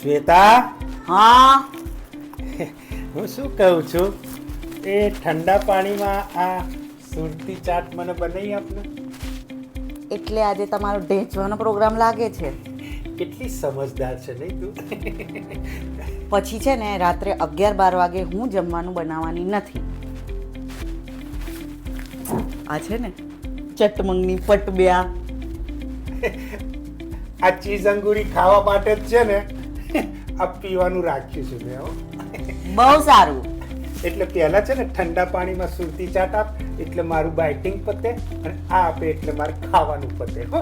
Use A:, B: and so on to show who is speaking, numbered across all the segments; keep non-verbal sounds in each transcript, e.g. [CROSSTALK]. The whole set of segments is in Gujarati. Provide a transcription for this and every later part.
A: શ્વેતા?
B: હા. [LAUGHS]
A: હું શું કહું છું? એ ઠંડા પાણીમાં આ સુરતી ચાટ મને બનાવી આપને
B: એટલે આજે તમારો ઢેંચવાનો પ્રોગ્રામ લાગે છે.
A: કેટલી સમજદાર છે નહીં તું? [LAUGHS]
B: પછી છે ને રાત્રે અગિયાર બાર વાગે હું જમવાનું બનાવવાની નથી. આ છે ને ચટમંગની પટબ્યા. [LAUGHS]
A: આ ચીઝ અંગુરી ખાવા માટે જ છે ને. આ પીવાનું રાખ્યું છે મેં
B: બહુ સારું.
A: એટલે પહેલા છે ને ઠંડા પાણીમાં સુરતી ચાટ આપ એટલે મારું બાઇટિંગ પતે અને આ આપે એટલે મારે ખાવાનું પતે હો.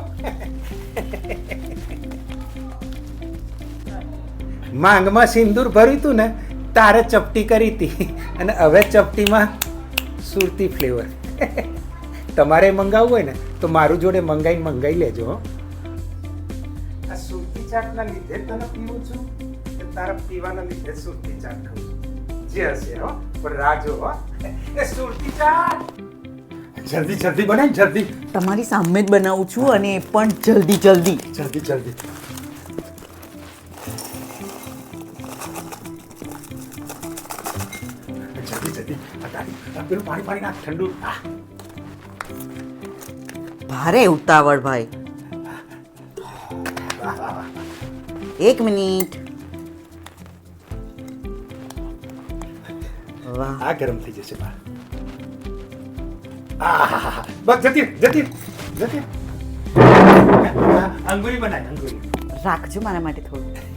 A: માંગમાં સિંદૂર ભર્યું હતું ને તારે ચપટી કરી હતી. અને હવે ચપટીમાં સુરતી ફ્લેવર. તમારે મંગાવવું હોય ને તો મારું જોડે મંગાઈને મંગાવી લેજો હો. આ સુરતી ચાટના લીધે તને પીવું છું કે તારા પીવાના લીધે સુરતી ચાટ ખાઉં છું? જે હશે હો. પણ રાજો હો. એ સુરતી ચાટ જલ્દી જલ્દી બને જલ્દી.
B: તમારી સામે જ બનાવું છું અને એ પણ જલ્દી જલ્દી.
A: જલ્દી જલ્દી. જલ્દી જલ્દી. આ તારી- આ પેલું પાણી પાણી નાખ ઠંડુ. આ.
B: ભારે ઉતાવળ ભાઈ. એક મિનિટ. વાહ.
A: આ ગરમ થઈ જશે બા. આહાહાહા. બસ જતી જતી જતી અંગુરી બનાય અંગુરી.
B: રાખજો મારા માટે થોડું.